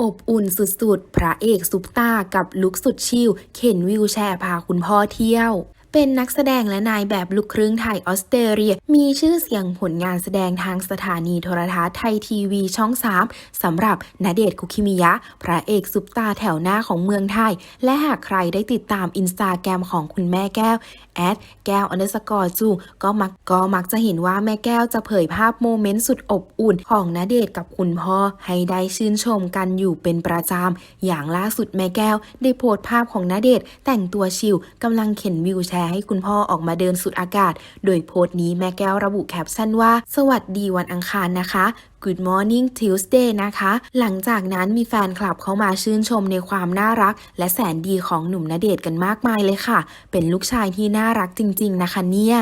อบอุ่นสุดๆ พระเอกซุปตากับลุกสุดชิลเข็นวิวแชร์พาคุณพ่อเที่ยว เป็นนักแสดงและนายแบบลูกครึ่งไทยออสเตรเลีย มีชื่อเสียงผลงานแสดงทางสถานีโทรทัศน์ไทยทีวีช่อง3สำหรับณเดชน์คุกิมิยะ พระเอกซุปตาแถวหน้าของเมืองไทย และหากใครได้ติดตามอินสตาแกรมของคุณแม่แก้วแอดแก้วอันเดอร์สกอร์จูก็มักก็มักจะเห็นว่าแม่แก้วจะเผยภาพโมเมนต์สุดอบอุ่น ของณเดชน์กับคุณพ่อ ให้ได้ชื่นชมกันอยู่เป็นประจำอย่างล่าสุดแม่แก้ว ได้โพสต์ภาพของณเดชน์แต่งตัวชิลกำลังเข็นวิวแชร์ร์ให้คุณพ่อออกมาเดินสุดอากาศ โดยโพสต์นี้แม่แก้วระบุแคปชั่นว่า สวัสดีวันอังคารนะคะ Good Morning Tuesday นะคะ หลังจากนั้นมีแฟนคลับเข้ามาชื่นชมในความน่ารัก และแสนดีของหนุ่มณเดชน์กันมากมายเลยค่ะ เป็นลูกชายที่น่ารักจริง ๆ นะคะเนี่ย